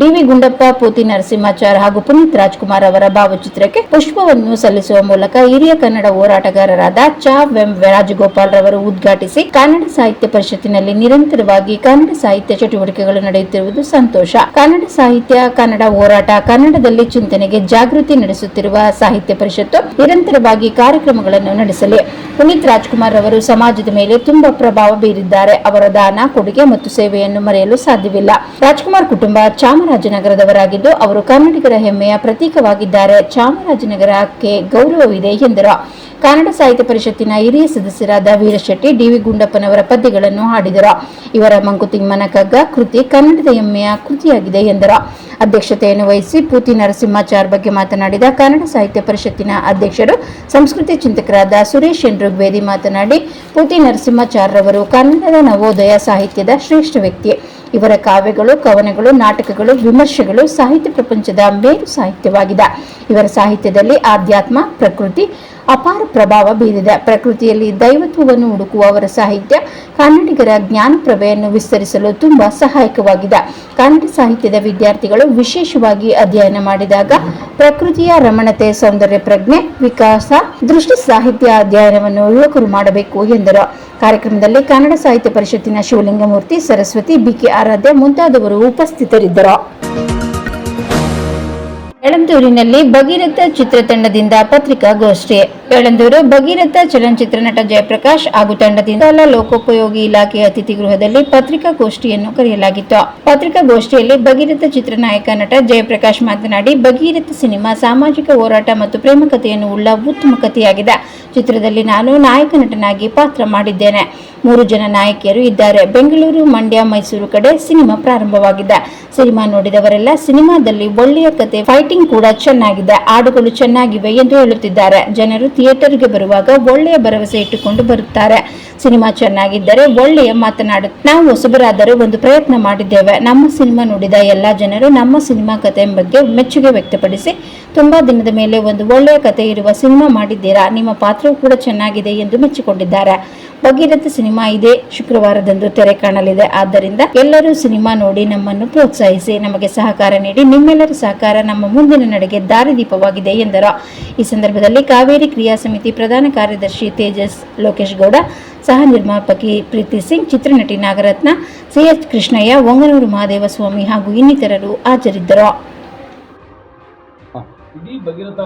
ಡಿವಿ ಗುಂಡಪ್ಪ, ಪೂತಿ ನರಸಿಂಹಾಚಾರ್ ಹಾಗೂ ಪುನೀತ್ ರಾಜ್ಕುಮಾರ್ ಅವರ ಭಾವಚಿತ್ರಕ್ಕೆ ಪುಷ್ಪವನ್ನು ಸಲ್ಲಿಸುವ ಮೂಲಕ ಹಿರಿಯ ಕನ್ನಡ ಹೋರಾಟಗಾರರಾದ ಚಾ ವೆಂ ರಾಜಗೋಪಾಲ್ ರವರು ಉದ್ಘಾಟಿಸಿ, ಕನ್ನಡ ಸಾಹಿತ್ಯ ಪರಿಷತ್ತಿನಲ್ಲಿ ನಿರಂತರವಾಗಿ ಕನ್ನಡ ಸಾಹಿತ್ಯ ಚಟುವಟಿಕೆಗಳು ನಡೆಯುತ್ತಿರುವುದು ಸಂತೋಷ. ಕನ್ನಡ ಸಾಹಿತ್ಯ, ಕನ್ನಡ ಹೋರಾಟ, ಕನ್ನಡದಲ್ಲಿ ಚಿಂತನೆಗೆ ಜಾಗೃತಿ ನಡೆಸುತ್ತಿರುವ ಸಾಹಿತ್ಯ ಪರಿಷತ್ತು ನಿರಂತರವಾಗಿ ಕಾರ್ಯಕ್ರಮಗಳನ್ನು ನಡೆಸಲಿ. ಪುನೀತ್ ರಾಜ್ಕುಮಾರ್ ಅವರು ಸಮಾಜದ ಮೇಲೆ ತುಂಬಾ ಪ್ರಭಾವ ಬೀರಿದ್ದಾರೆ. ಅವರ ದಾನ, ಕೊಡುಗೆ ಮತ್ತು ಸೇವೆಯನ್ನು ಮರೆಯಲು ಸಾಧ್ಯವಿಲ್ಲ. ರಾಜ್ಕುಮಾರ್ ಕುಟುಂಬ ಚಾಮರಾಜನಗರದವರಾಗಿದ್ದು, ಅವರು ಕನ್ನಡಿಗರ ಹೆಮ್ಮೆಯ ಪ್ರತೀಕವಾಗಿದ್ದಾರೆ. ಚಾಮರಾಜನಗರಕ್ಕೆ ಗೌರವವಿದೆ ಎಂದರು. ಕನ್ನಡ ಸಾಹಿತ್ಯ ಪರಿಷತ್ತಿನ ಹಿರಿಯ ಸದಸ್ಯರಾದ ವೀರಶೆಟ್ಟಿ ಡಿವಿ ಗುಂಡಪ್ಪನವರ ಪದ್ಯಗಳನ್ನು ಹಾಡಿದರು. ಇವರ ಮಂಕುತಿಮ್ಮನ ಕಗ್ಗ ಕೃತಿ ಕನ್ನಡದ ಹೆಮ್ಮೆಯ ಕೃತಿಯಾಗಿದೆ ಎಂದರು. ಅಧ್ಯಕ್ಷತೆಯನ್ನು ವಹಿಸಿ ಪೂತಿ ನರಸಿಂಹಾಚಾರ್ ಬಗ್ಗೆ ಮಾತನಾಡಿದ ಕನ್ನಡ ಸಾಹಿತ್ಯ ಪರಿಷತ್ತಿನ ಅಧ್ಯಕ್ಷರು, ಸಂಸ್ಕೃತಿ ಚಿಂತಕರಾದ ಸುರೇಶ್ ಎನ್ ಋಗ್ವೇದಿ ಮಾತನಾಡಿ, ಪೂತಿ ನರಸಿಂಹಾಚಾರ್ ಅವರು ಕನ್ನಡದ ನವೋದಯ ಸಾಹಿತ್ಯದ ಶ್ರೇಷ್ಠ ವ್ಯಕ್ತಿ. ಇವರ ಕಾವ್ಯಗಳು, ಕವನಗಳು, ನಾಟಕಗಳು, ವಿಮರ್ಶೆಗಳು ಸಾಹಿತ್ಯ ಪ್ರಪಂಚದ ಮೇರು ಸಾಹಿತ್ಯವಾಗಿದೆ. ಇವರ ಸಾಹಿತ್ಯದಲ್ಲಿ ಆಧ್ಯಾತ್ಮ, ಪ್ರಕೃತಿ ಅಪಾರ ಪ್ರಭಾವ ಬೀರಿದೆ. ಪ್ರಕೃತಿಯಲ್ಲಿ ದೈವತ್ವವನ್ನು ಹುಡುಕುವ ಅವರ ಸಾಹಿತ್ಯ ಕನ್ನಡಿಗರ ಜ್ಞಾನ ಪ್ರಭೆಯನ್ನು ವಿಸ್ತರಿಸಲು ತುಂಬಾ ಸಹಾಯಕವಾಗಿದೆ. ಕನ್ನಡ ಸಾಹಿತ್ಯದ ವಿದ್ಯಾರ್ಥಿಗಳು ವಿಶೇಷವಾಗಿ ಅಧ್ಯಯನ ಮಾಡಿದಾಗ ಪ್ರಕೃತಿಯ ರಮಣತೆ, ಸೌಂದರ್ಯ ಪ್ರಜ್ಞೆ, ವಿಕಾಸ, ದೃಷ್ಟಿ ಸಾಹಿತ್ಯ ಅಧ್ಯಯನವನ್ನು ಯುವಕರು ಮಾಡಬೇಕು ಎಂದರು. ಕಾರ್ಯಕ್ರಮದಲ್ಲಿ ಕನ್ನಡ ಸಾಹಿತ್ಯ ಪರಿಷತ್ತಿನ ಶಿವಲಿಂಗಮೂರ್ತಿ, ಸರಸ್ವತಿ, ಬಿಕೆ ಆರಾಧ್ಯ ಮುಂತಾದವರು ಉಪಸ್ಥಿತರಿದ್ದರು. ಯಳಂದೂರಿನಲ್ಲಿ ಭಗೀರಥ ಚಿತ್ರತಂಡದಿಂದ ಪತ್ರಿಕಾಗೋಷ್ಠಿ. ಯಳಂದೂರು ಭಗೀರಥ ಚಲನಚಿತ್ರ ನಟ ಜಯಪ್ರಕಾಶ್ ಹಾಗೂ ತಂಡದಿಂದ ಎಲ್ಲ ಲೋಕೋಪಯೋಗಿ ಇಲಾಖೆ ಅತಿಥಿ ಗೃಹದಲ್ಲಿ ಪತ್ರಿಕಾಗೋಷ್ಠಿಯನ್ನು ಕರೆಯಲಾಗಿತ್ತು. ಪತ್ರಿಕಾಗೋಷ್ಠಿಯಲ್ಲಿ ಭಗೀರಥ ಚಿತ್ರನಾಯಕ ನಟ ಜಯಪ್ರಕಾಶ್ ಮಾತನಾಡಿ, ಭಗೀರಥ ಸಿನಿಮಾ ಸಾಮಾಜಿಕ ಹೋರಾಟ ಮತ್ತು ಪ್ರೇಮ ಕಥೆಯನ್ನು ಉಳ್ಳ ಉತ್ತಮ ಕಥೆಯಾಗಿದೆ ಚಿತ್ರದಲ್ಲಿ ನಾನು ನಾಯಕ ನಟನಾಗಿ ಪಾತ್ರ ಮಾಡಿದ್ದೇನೆ. ಮೂರು ಜನ ನಾಯಕಿಯರು ಇದ್ದಾರೆ. ಬೆಂಗಳೂರು, ಮಂಡ್ಯ, ಮೈಸೂರು ಕಡೆ ಸಿನಿಮಾ ಪ್ರಾರಂಭವಾಗಿದೆ. ಸಿನಿಮಾ ನೋಡಿದವರೆಲ್ಲ ಸಿನಿಮಾದಲ್ಲಿ ಒಳ್ಳೆಯ ಕತೆ ಫೈಟಿಂಗ್ ಕೂಡ ಚೆನ್ನಾಗಿದೆ. ಹಾಡುಗಳು ಚೆನ್ನಾಗಿವೆ ಎಂದು ಹೇಳುತ್ತಿದ್ದಾರೆ. ಜನರು ಥಿಯೇಟರ್ಗೆ ಬರುವಾಗ ಒಳ್ಳೆಯ ಭರವಸೆ ಇಟ್ಟುಕೊಂಡು ಬರುತ್ತಾರೆ. ಸಿನಿಮಾ ಚೆನ್ನಾಗಿದ್ದರೆ ಒಳ್ಳೆಯ ಮಾತನಾಡು ನಾವು ಹೊಸಬರಾದರೂ ಒಂದು ಪ್ರಯತ್ನ ಮಾಡಿದ್ದೇವೆ. ನಮ್ಮ ಸಿನಿಮಾ ನೋಡಿದ ಎಲ್ಲ ಜನರು ನಮ್ಮ ಸಿನಿಮಾ ಕತೆ ಬಗ್ಗೆ ಮೆಚ್ಚುಗೆ ವ್ಯಕ್ತಪಡಿಸಿ, ತುಂಬಾ ದಿನದ ಮೇಲೆ ಒಂದು ಒಳ್ಳೆಯ ಕತೆ ಇರುವ ಸಿನಿಮಾ ಮಾಡಿದ್ದೀರಾ? ನಿಮ್ಮ ಪಾತ್ರವೂ ಕೂಡ ಚೆನ್ನಾಗಿದೆ ಎಂದು ಮೆಚ್ಚಿಕೊಂಡಿದ್ದಾರೆ. ಭಗೀರಥ ಸಿನಿಮಾ ಇದೇ ಶುಕ್ರವಾರದಂದು ತೆರೆ ಕಾಣಲಿದೆ. ಆದ್ದರಿಂದ ಎಲ್ಲರೂ ಸಿನಿಮಾ ನೋಡಿ ನಮ್ಮನ್ನು ಪ್ರೋತ್ಸಾಹಿಸಿ, ನಮಗೆ ಸಹಕಾರ ನೀಡಿ, ನಿಮ್ಮೆಲ್ಲರ ಸಹಕಾರ ನಮ್ಮ ಮುಂದಿನ ನಡೆಗೆ ದಾರಿದೀಪವಾಗಿದೆ ಎಂದರು. ಈ ಸಂದರ್ಭದಲ್ಲಿ ಕಾವೇರಿ ಕ್ರಿಯಾ ಸಮಿತಿ ಪ್ರಧಾನ ಕಾರ್ಯದರ್ಶಿ ತೇಜಸ್ ಲೋಕೇಶ್ ಗೌಡ, ಸಹ ನಿರ್ಮಾಪಕಿ ಪ್ರೀತಿ ಸಿಂಗ್, ಚಿತ್ರನಟಿ ನಾಗರತ್ನ ಸಿಎಚ್ ಕೃಷ್ಣಯ್ಯ ಒಂಗನೂರು ಮಹಾದೇವ ಸ್ವಾಮಿ ಹಾಗೂ ಇನ್ನಿತರರು ಹಾಜರಿದ್ದರು. ಇಡೀ ಭಗೀರಥ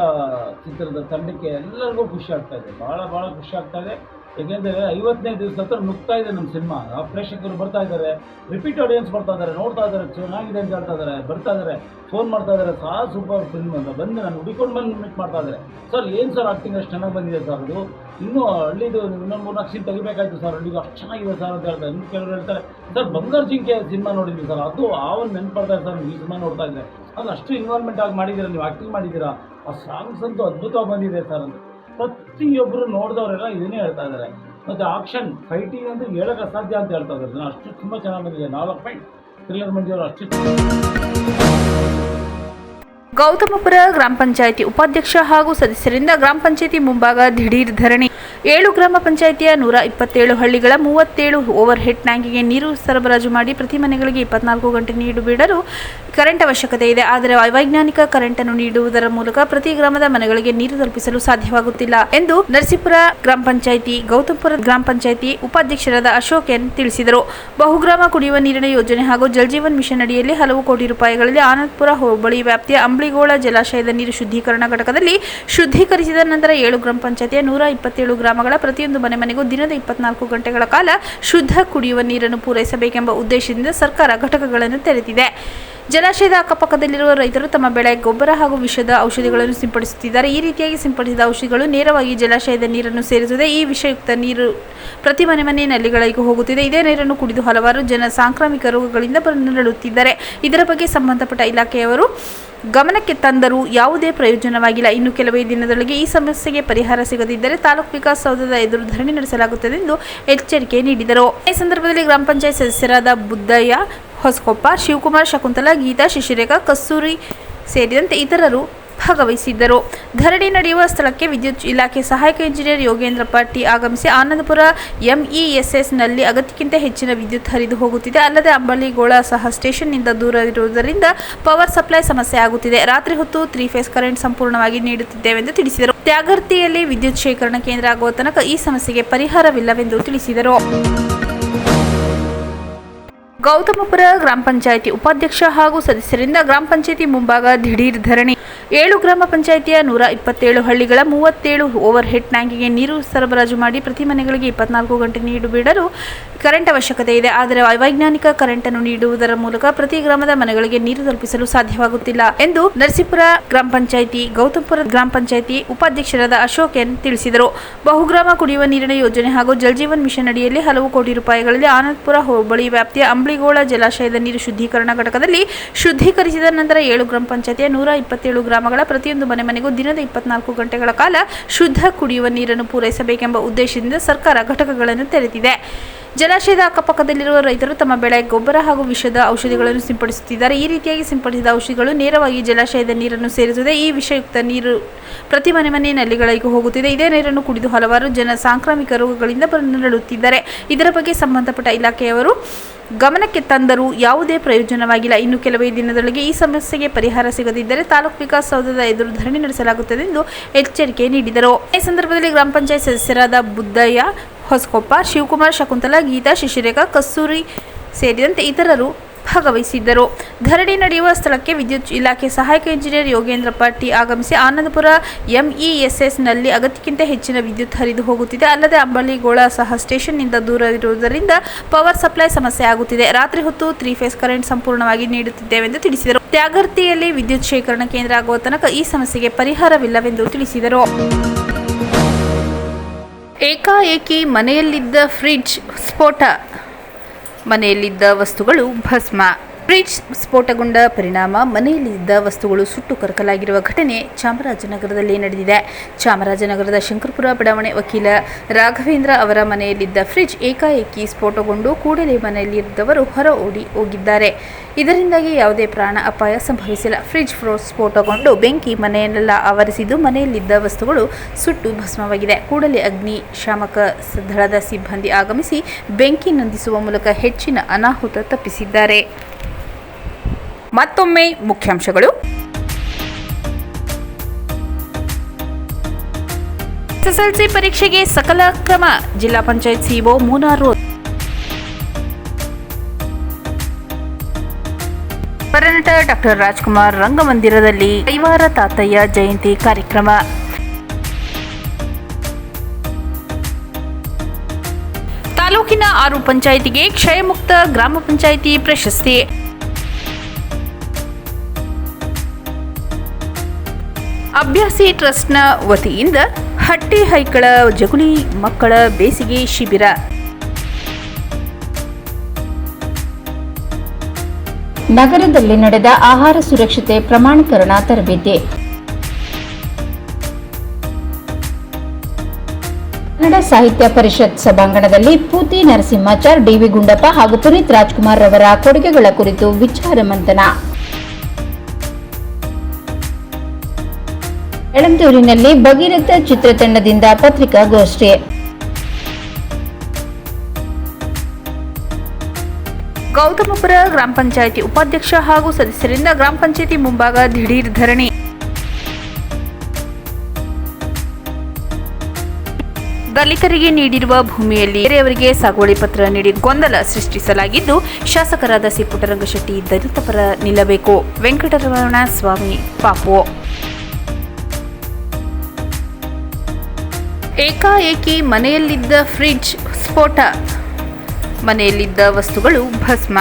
ಚಿತ್ರದ ತಂಡಕ್ಕೆ ಎಲ್ಲರಿಗೂ ಖುಷಿ ಆಗ್ತಾ ಇದೆ. ಬಹಳ ಬಹಳ ಖುಷಿ ಆಗ್ತಾ ಇದೆ. ಯಾಕೆಂದರೆ ಐವತ್ತನೇ ದಿವಸ ಹತ್ರ ನುಗ್ತಾ ಇದೆ ನಮ್ಮ ಸಿನಿಮಾ. ಆ ಪ್ರೇಕ್ಷಕರು ಬರ್ತಾ ಇದ್ದಾರೆ. ರಿಪೀಟ್ ಆಡಿಯನ್ಸ್ ಬರ್ತಾ ಇದ್ದಾರೆ. ನೋಡ್ತಾ ಇದ್ದಾರೆ. ಚೆನ್ನಾಗಿದೆ ಅಂತ ಹೇಳ್ತಾ ಇದ್ದಾರೆ. ಬರ್ತಾ ಇದ್ದಾರೆ. ಫೋನ್ ಮಾಡ್ತಾ ಇದ್ದಾರೆ. ಸಾ ಸೂಪರ್ ಫಿಲ್ಮ್ ಅಂತ. ಬಂದು ನಾನು ಹುಡುಕೊಂಡು ಬಂದು ಮೀಟ್ ಮಾಡ್ತಾ ಇದ್ದಾರೆ. ಸರ್ ಏನು ಸರ್ ಆಕ್ಟಿಂಗ್ ಅಷ್ಟು ಚೆನ್ನಾಗಿ ಬಂದಿದೆ ಸರ್ ಅದು ಇನ್ನೂ ಹಳ್ಳಿದು ಇನ್ನೊಂದು ಮೂರ್ನಾಲ್ಕು ಸೀನ್ ತೆಗಿಬೇಕಾಯ್ತು ಸರ್ ಹಳ್ಳಿಗೆ ಅಷ್ಟು ಚೆನ್ನಾಗಿದೆ ಸರ್ ಅಂತ ಹೇಳ್ತಾರೆ ಇನ್ನು ಕೆಲವರು ಹೇಳ್ತಾರೆ ಸರ್ ಬಂಗಾರ ಜಿಂಕೆ ಸಿನಿಮಾ ನೋಡಿದ್ವಿ ಸರ್ ಅದು ಆ ಒಂದು ಇದೆ ಸರ್ ಈ ಸಿನಿಮಾ ನೋಡ್ತಾ ಇದ್ದಾರೆ. ಅದು ಅಷ್ಟು ಇನ್ವಾಲ್ವ್ಮೆಂಟ್ ಆಗಿ ಮಾಡಿದ್ದೀರಾ? ನೀವು ಆಕ್ಟಿಂಗ್ ಮಾಡಿದ್ದೀರಾ? ಆ ಸಾಂಗ್ಸ್ ಅಂತೂ ಅದ್ಭುತವಾಗಿ ಬಂದಿದೆ ಸರ್ ಅಂತ. ಪ್ರತಿಯೊಬ್ಬರು ನೋಡಿದವರೆಲ್ಲ ಇದನ್ನೇ ಹೇಳ್ತಾ ಇದ್ದಾರೆ. ಮತ್ತು ಆಕ್ಷನ್ ಫೈಟಿಂಗ್ ಅಂತ ಹೇಳೋಕೆ ಅಸಾಧ್ಯ ಅಂತ ಹೇಳ್ತಾ ಇದ್ದಾರೆ. ನಾನು ಅಷ್ಟು ತುಂಬ ಚೆನ್ನಾಗಿ ಬಂದಿದೆ. ನಾಲ್ಕು ಪಾಯಿಂಟ್ ಥ್ರಿಲ್ಲರ್ ಮಂಜು ಅಷ್ಟು ಗೌತಮಪುರ ಗ್ರಾಮ ಪಂಚಾಯಿತಿ ಉಪಾಧ್ಯಕ್ಷ ಹಾಗೂ ಸದಸ್ಯರಿಂದ ಗ್ರಾಮ ಪಂಚಾಯಿತಿ ಮುಂಭಾಗ ದಿಢೀರ್ ಧರಣಿ. ಏಳು ಗ್ರಾಮ ಪಂಚಾಯಿತಿಯ ನೂರ ಇಪ್ಪತ್ತೇಳು ಹಳ್ಳಿಗಳ ಮೂವತ್ತೇಳು ಓವರ್ ಹೆಡ್ ಟ್ಯಾಂಕಿಗೆ ನೀರು ಸರಬರಾಜು ಮಾಡಿ ಪ್ರತಿ ಮನೆಗಳಿಗೆ ಇಪ್ಪತ್ನಾಲ್ಕು ಗಂಟೆ ನೀರು ಬಿಡಲು ಕರೆಂಟ್ ಅವಶ್ಯಕತೆ ಇದೆ. ಆದರೆ ಅವೈಜ್ಞಾನಿಕ ಕರೆಂಟ್ ಅನ್ನು ನೀಡುವುದರ ಮೂಲಕ ಪ್ರತಿ ಗ್ರಾಮದ ಮನೆಗಳಿಗೆ ನೀರು ತಲುಪಿಸಲು ಸಾಧ್ಯವಾಗುತ್ತಿಲ್ಲ ಎಂದು ನರಸೀಪುರ ಗ್ರಾಮ ಪಂಚಾಯಿತಿ, ಗೌತಮಪುರ ಗ್ರಾಮ ಪಂಚಾಯಿತಿ ಉಪಾಧ್ಯಕ್ಷರಾದ ಅಶೋಕ್ ಎನ್ ತಿಳಿಸಿದರು. ಬಹುಗ್ರಾಮ ಕುಡಿಯುವ ನೀರಿನ ಯೋಜನೆ ಹಾಗೂ ಜಲ್ಜೀವನ್ ಮಿಷನ್ ಅಡಿಯಲ್ಲಿ ಹಲವು ಕೋಟಿ ರೂಪಾಯಿಗಳಲ್ಲಿ ಆನಂದಪುರ ಹೋಬಳಿ ವ್ಯಾಪ್ತಿಯ ಅಂಬ್ಳಿಗೋಳ ಜಲಾಶಯದ ನೀರು ಶುದ್ಧೀಕರಣ ಘಟಕದಲ್ಲಿ ಶುದ್ಧೀಕರಿಸಿದ ನಂತರ ಏಳು ಗ್ರಾಮ ಪಂಚಾಯಿತಿಯ ನೂರ ಇಪ್ಪತ್ತೇಳು ಗ್ರಾಮಗಳ ಪ್ರತಿಯೊಂದು ಮನೆ ಮನೆಗೂ ದಿನದ ಇಪ್ಪತ್ನಾಲ್ಕು ಗಂಟೆಗಳ ಕಾಲ ಶುದ್ಧ ಕುಡಿಯುವ ನೀರನ್ನು ಪೂರೈಸಬೇಕೆಂಬ ಉದ್ದೇಶದಿಂದ ಸರ್ಕಾರ ಘಟಕಗಳನ್ನು ತೆರೆದಿದೆ. ಜಲಾಶಯದ ಅಕ್ಕಪಕ್ಕದಲ್ಲಿರುವ ರೈತರು ತಮ್ಮ ಬೆಳೆ, ಗೊಬ್ಬರ ಹಾಗೂ ವಿಷದ ಔಷಧಿಗಳನ್ನು ಸಿಂಪಡಿಸುತ್ತಿದ್ದಾರೆ. ಈ ರೀತಿಯಾಗಿ ಸಿಂಪಡಿಸಿದ ಔಷಧಿಗಳು ನೇರವಾಗಿ ಜಲಾಶಯದ ನೀರನ್ನು ಸೇರಿಸುತ್ತದೆ ಈ ವಿಷಯುಕ್ತ ನೀರು ಪ್ರತಿ ಮನೆ ಮನೆ ನಲ್ಲಿಗಳಿಗೆ ಹೋಗುತ್ತಿದೆ. ಇದೇ ನೀರನ್ನು ಕುಡಿದು ಹಲವಾರು ಜನ ಸಾಂಕ್ರಾಮಿಕ ರೋಗಗಳಿಂದ ನರಳುತ್ತಿದ್ದಾರೆ ಇದರ ಬಗ್ಗೆ ಸಂಬಂಧಪಟ್ಟ ಇಲಾಖೆಯವರು ಗಮನಕ್ಕೆ ತಂದರೂ ಯಾವುದೇ ಪ್ರಯೋಜನವಾಗಿಲ್ಲ. ಇನ್ನು ಕೆಲವೇ ದಿನದೊಳಗೆ ಈ ಸಮಸ್ಯೆಗೆ ಪರಿಹಾರ ಸಿಗದಿದ್ದರೆ ತಾಲೂಕು ವಿಕಾಸ್ ಸೌಧದ ಎದುರು ಧರಣಿ ನಡೆಸಲಾಗುತ್ತದೆ ಎಂದು ಎಚ್ಚರಿಕೆ ನೀಡಿದರು. ಈ ಸಂದರ್ಭದಲ್ಲಿ ಗ್ರಾಮ ಪಂಚಾಯತ್ ಸದಸ್ಯರಾದ ಬುದ್ದಯ್ಯ ಹೊಸಕೊಪ್ಪ, ಶಿವಕುಮಾರ್, ಶಕುಂತಲಾ, ಗೀತಾ, ಶಿಶಿರೇಖಾ, ಕಸ್ತೂರಿ ಸೇರಿದಂತೆ ಇತರರು ಭಾಗವಹಿಸಿದ್ದರು. ಧರಣಿ ನಡೆಯುವ ಸ್ಥಳಕ್ಕೆ ವಿದ್ಯುತ್ ಇಲಾಖೆ ಸಹಾಯಕ ಇಂಜಿನಿಯರ್ ಯೋಗೇಂದ್ರ ಪಾಟಿ ಆಗಮಿಸಿ ಆನಂದಪುರ ಎಂಇಎಸ್ಎಸ್ನಲ್ಲಿ ಅಗತ್ಯಕ್ಕಿಂತ ಹೆಚ್ಚಿನ ವಿದ್ಯುತ್ ಹರಿದು ಹೋಗುತ್ತಿದೆ. ಅಲ್ಲದೆ ಅಂಬಳಿಗೋಳ ಸಹ ಸ್ಟೇಷನ್ನಿಂದ ದೂರ ಇರುವುದರಿಂದ ಪವರ್ ಸಪ್ಲೈ ಸಮಸ್ಯೆ ಆಗುತ್ತಿದೆ. ರಾತ್ರಿ ಹೊತ್ತು ತ್ರೀ ಫೇಸ್ ಕರೆಂಟ್ ಸಂಪೂರ್ಣವಾಗಿ ನೀಡುತ್ತಿದ್ದೇವೆಂದು ತಿಳಿಸಿದರು. ತ್ಯಾಗರ್ತಿಯಲ್ಲಿ ವಿದ್ಯುತ್ ಶೇಖರಣಾ ಕೇಂದ್ರ ಆಗುವ ತನಕ ಈ ಸಮಸ್ಯೆಗೆ ಪರಿಹಾರವಿಲ್ಲವೆಂದು ತಿಳಿಸಿದರು. ಗೌತಮಪುರ ಗ್ರಾಮ ಪಂಚಾಯಿತಿ ಉಪಾಧ್ಯಕ್ಷ ಹಾಗೂ ಸದಸ್ಯರಿಂದ ಗ್ರಾಮ ಪಂಚಾಯಿತಿ ಮುಂಭಾಗ ದಿಢೀರ್ ಧರಣಿ. ಏಳು ಗ್ರಾಮ ಪಂಚಾಯಿತಿಯ ನೂರ ಇಪ್ಪತ್ತೇಳು ಹಳ್ಳಿಗಳ ಮೂವತ್ತೇಳು ಓವರ್ ಹೆಡ್ ಟ್ಯಾಂಕಿಗೆ ನೀರು ಸರಬರಾಜು ಮಾಡಿ ಪ್ರತಿ ಮನೆಗಳಿಗೆ ಇಪ್ಪತ್ನಾಲ್ಕು ಗಂಟೆ ನೀರು ಬಿಡಲು ಕರೆಂಟ್ ಅವಶ್ಯಕತೆ ಇದೆ. ಆದರೆ ವೈಜ್ಞಾನಿಕ ಕರೆಂಟ್ ಅನ್ನು ನೀಡುವುದರ ಮೂಲಕ ಪ್ರತಿ ಗ್ರಾಮದ ಮನೆಗಳಿಗೆ ನೀರು ತಲುಪಿಸಲು ಸಾಧ್ಯವಾಗುತ್ತಿಲ್ಲ ಎಂದು ನರಸೀಪುರ ಗ್ರಾಮ ಪಂಚಾಯಿತಿ, ಗೌತಮಪುರ ಗ್ರಾಮ ಪಂಚಾಯಿತಿ ಉಪಾಧ್ಯಕ್ಷರಾದ ಅಶೋಕ್ ಎನ್ ತಿಳಿಸಿದರು. ಬಹುಗ್ರಾಮ ಕುಡಿಯುವ ನೀರಿನ ಯೋಜನೆ ಹಾಗೂ ಜಲಜೀವನ್ ಮಿಷನ್ ಅಡಿಯಲ್ಲಿ ಹಲವು ಕೋಟಿ ರೂಪಾಯಿಗಳಲ್ಲಿ ಆನಂದಪುರ ಹೋಬಳಿ ವ್ಯಾಪ್ತಿಯ ಅಂಬ್ಲಿಗೋಳ ಜಲಾಶಯದ ನೀರು ಶುದ್ಧೀಕರಣ ಘಟಕದಲ್ಲಿ ಶುದ್ಧೀಕರಿಸಿದ ನಂತರ ಏಳು ಗ್ರಾಮ ಪಂಚಾಯತಿಯ ನೂರ ಇಪ್ಪತ್ತೇಳು ಗ್ರಾಮಗಳ ಪ್ರತಿಯೊಂದು ಮನೆ ಮನೆಗೂ ದಿನದ ಇಪ್ಪತ್ನಾಲ್ಕು ಗಂಟೆಗಳ ಕಾಲ ಶುದ್ಧ ಕುಡಿಯುವ ನೀರನ್ನು ಪೂರೈಸಬೇಕೆಂಬ ಉದ್ದೇಶದಿಂದ ಸರ್ಕಾರ ಘಟಕಗಳನ್ನು ತೆರೆದಿದೆ. ಜಲಾಶಯದ ಅಕ್ಕಪಕ್ಕದಲ್ಲಿರುವ ರೈತರು ತಮ್ಮ ಬೆಳೆ, ಗೊಬ್ಬರ ಹಾಗೂ ವಿಷದ ಔಷಧಿಗಳನ್ನು ಸಿಂಪಡಿಸುತ್ತಿದ್ದಾರೆ. ಈ ರೀತಿಯಾಗಿ ಸಿಂಪಡಿಸಿದ ಔಷಧಿಗಳು ನೇರವಾಗಿ ಜಲಾಶಯದ ನೀರನ್ನು ಸೇರಿಸುತ್ತದೆ. ಈ ವಿಷಯುಕ್ತ ನೀರು ಪ್ರತಿ ಮನೆ ಮನೆ ನಲ್ಲಿಗಳಿಗೂ ಹೋಗುತ್ತಿದೆ. ಇದೇ ನೀರನ್ನು ಕುಡಿದು ಹಲವಾರು ಜನ ಸಾಂಕ್ರಾಮಿಕ ರೋಗಗಳಿಂದ ನರಳುತ್ತಿದ್ದಾರೆ ಇದರ ಬಗ್ಗೆ ಸಂಬಂಧಪಟ್ಟ ಇಲಾಖೆಯವರು ಗಮನಕ್ಕೆ ತಂದರೂ ಯಾವುದೇ ಪ್ರಯೋಜನವಾಗಿಲ್ಲ. ಇನ್ನು ಕೆಲವೇ ದಿನದೊಳಗೆ ಈ ಸಮಸ್ಯೆಗೆ ಪರಿಹಾರ ಸಿಗದಿದ್ದರೆ ತಾಲೂಕು ವಿಕಾಸಸೌಧದ ಎದುರು ಧರಣಿ ನಡೆಸಲಾಗುತ್ತದೆ ಎಂದು ಎಚ್ಚರಿಕೆ ನೀಡಿದರು. ಈ ಸಂದರ್ಭದಲ್ಲಿ ಗ್ರಾಮ ಪಂಚಾಯತ್ ಸದಸ್ಯರಾದ ಬುದ್ದಯ್ಯ ಹೊಸಕೊಪ್ಪ, ಶಿವಕುಮಾರ್, ಶಕುಂತಲಾ, ಗೀತಾ, ಶಿಶಿರೇಖಾ, ಕಸ್ತೂರಿ ಸೇರಿದಂತೆ ಇತರರು ಭಾಗವಹಿಸಿದ್ದರು. ಧರಣಿ ನಡೆಯುವ ಸ್ಥಳಕ್ಕೆ ವಿದ್ಯುತ್ ಇಲಾಖೆ ಸಹಾಯಕ ಇಂಜಿನಿಯರ್ ಯೋಗೇಂದ್ರ ಪಾಟಿ ಆಗಮಿಸಿ ಆನಂದಪುರ ಎಂಇಎಸ್ಎಸ್ನಲ್ಲಿ ಅಗತ್ಯಕ್ಕಿಂತ ಹೆಚ್ಚಿನ ವಿದ್ಯುತ್ ಹರಿದು ಹೋಗುತ್ತಿದೆ. ಅಲ್ಲದೆ ಅಂಬಲಿಗೋಳ ಸಹ ಸ್ಟೇಷನ್ನಿಂದ ದೂರ ಇರುವುದರಿಂದ ಪವರ್ ಸಪ್ಲೈ ಸಮಸ್ಯೆ ಆಗುತ್ತಿದೆ. ರಾತ್ರಿ ಹೊತ್ತು ತ್ರೀ ಫೇಸ್ ಕರೆಂಟ್ ಸಂಪೂರ್ಣವಾಗಿ ನೀಡುತ್ತಿದ್ದೇವೆಂದು ತಿಳಿಸಿದರು. ತ್ಯಾಗರ್ತಿಯಲ್ಲಿ ವಿದ್ಯುತ್ ಶೇಖರಣಾ ಕೇಂದ್ರ ಆಗುವ ತನಕ ಈ ಸಮಸ್ಯೆಗೆ ಪರಿಹಾರವಿಲ್ಲವೆಂದು ತಿಳಿಸಿದರು. ಏಕಾಏಕಿ ಮನೆಯಲ್ಲಿದ್ದ ಫ್ರಿಡ್ಜ್ ಸ್ಫೋಟ ಮನೆಯಲ್ಲಿದ್ದ ವಸ್ತುಗಳು ಭಸ್ಮ. ಫ್ರಿಡ್ಜ್ ಸ್ಫೋಟಗೊಂಡ ಪರಿಣಾಮ ಮನೆಯಲ್ಲಿದ್ದ ವಸ್ತುಗಳು ಸುಟ್ಟು ಕರಕಲಾಗಿರುವ ಘಟನೆ ಚಾಮರಾಜನಗರದಲ್ಲಿ ನಡೆದಿದೆ. ಚಾಮರಾಜನಗರದ ಶಂಕರಪುರ ಬಡಾವಣೆ ವಕೀಲ ರಾಘವೇಂದ್ರ ಅವರ ಮನೆಯಲ್ಲಿದ್ದ ಫ್ರಿಡ್ಜ್ ಏಕಾಏಕಿ ಸ್ಫೋಟಗೊಂಡು ಕೂಡಲೇ ಮನೆಯಲ್ಲಿದ್ದವರು ಹೊರ ಓಡಿ ಹೋಗಿದ್ದಾರೆ. ಇದರಿಂದಾಗಿ ಯಾವುದೇ ಪ್ರಾಣ ಅಪಾಯ ಸಂಭವಿಸಿಲ್ಲ. ಫ್ರಿಡ್ಜ್ ಫ್ರೋ ಸ್ಫೋಟಗೊಂಡು ಬೆಂಕಿ ಮನೆಯನ್ನೆಲ್ಲ ಆವರಿಸಿದ್ದು ಮನೆಯಲ್ಲಿದ್ದ ವಸ್ತುಗಳು ಸುಟ್ಟು ಭಸ್ಮವಾಗಿದೆ. ಕೂಡಲೇ ಅಗ್ನಿಶಾಮಕ ದಳದ ಸಿಬ್ಬಂದಿ ಆಗಮಿಸಿ ಬೆಂಕಿ ನಂದಿಸುವ ಮೂಲಕ ಹೆಚ್ಚಿನ ಅನಾಹುತ ತಪ್ಪಿಸಿದ್ದಾರೆ. ಮತ್ತೊಮ್ಮೆ ಮುಖ್ಯಾಂಶಗಳು. ಎಸ್ಎಸ್ಎಲ್ಸಿ ಪರೀಕ್ಷೆಗೆ ಸಕಲ ಕ್ರಮ, ಜಿಲ್ಲಾ ಪಂಚಾಯತ್ ಸಿಇಒ ಮೂನಾರು ಪರನಟ ಡಾಕ್ಟರ್ ರಾಜ್ಕುಮಾರ್ ರಂಗಮಂದಿರದಲ್ಲಿ ಕೈವಾರ ತಾತಯ್ಯ ಜಯಂತಿ ಕಾರ್ಯಕ್ರಮ. ತಾಲೂಕಿನ ಆರು ಪಂಚಾಯಿತಿಗೆ ಕ್ಷಯಮುಕ್ತ ಗ್ರಾಮ ಪಂಚಾಯಿತಿ ಪ್ರಶಸ್ತಿ. ಅಭ್ಯಾಸಿ ಟ್ರಸ್ಟ್ನ ವತಿಯಿಂದ ಹಟ್ಟಿ ಹೈಕಳ ಜಗುಲಿ ಮಕ್ಕಳ ಬೇಸಿಗೆ ಶಿಬಿರ. ನಗರದಲ್ಲಿ ನಡೆದ ಆಹಾರ ಸುರಕ್ಷತೆ ಪ್ರಮಾಣೀಕರಣ ತರಬೇತಿ. ಕನ್ನಡ ಸಾಹಿತ್ಯ ಪರಿಷತ್ ಸಭಾಂಗಣದಲ್ಲಿ ಪೂತಿ ನರಸಿಂಹಾಚಾರ್ ಡಿವಿ ಗುಂಡಪ್ಪ ಹಾಗೂ ಪುನೀತ್ ರಾಜ್ಕುಮಾರ್ ರವರ ಕೊಡುಗೆಗಳ ಕುರಿತು ವಿಚಾರ ಮಂಥನ. ಯಳಂದೂರಿನಲ್ಲಿ ಭಗೀರಥ ಚಿತ್ರತಂಡದಿಂದ ಪತ್ರಿಕಾಗೋಷ್ಠಿ. ಗೌತಮಪುರ ಗ್ರಾಮ ಪಂಚಾಯಿತಿ ಉಪಾಧ್ಯಕ್ಷ ಹಾಗೂ ಸದಸ್ಯರಿಂದ ಗ್ರಾಮ ಪಂಚಾಯಿತಿ ಮುಂಭಾಗ ದಿಢೀರ್ ಧರಣಿ. ದಲಿತರಿಗೆ ನೀಡಿರುವ ಭೂಮಿಯಲ್ಲಿ ಬೇರೆಯವರಿಗೆ ಸಾಗುವಳಿ ಪತ್ರ ನೀಡಿ ಗೊಂದಲ ಸೃಷ್ಟಿಸಲಾಗಿದ್ದು, ಶಾಸಕರಾದ ಸಿ ಪುಟ್ಟರಂಗಶೆಟ್ಟಿ ದಲಿತ ಪರ ನಿಲ್ಲಬೇಕು. ವೆಂಕಟರಮಣ ಸ್ವಾಮಿ ಪಾಪು ಏಕಾಏಕಿ ಮನೆಯಲ್ಲಿದ್ದ ಫ್ರಿಡ್ಜ್ ಸ್ಫೋಟ. ಮನೆಯಲ್ಲಿದ್ದ ವಸ್ತುಗಳು ಭಸ್ಮ.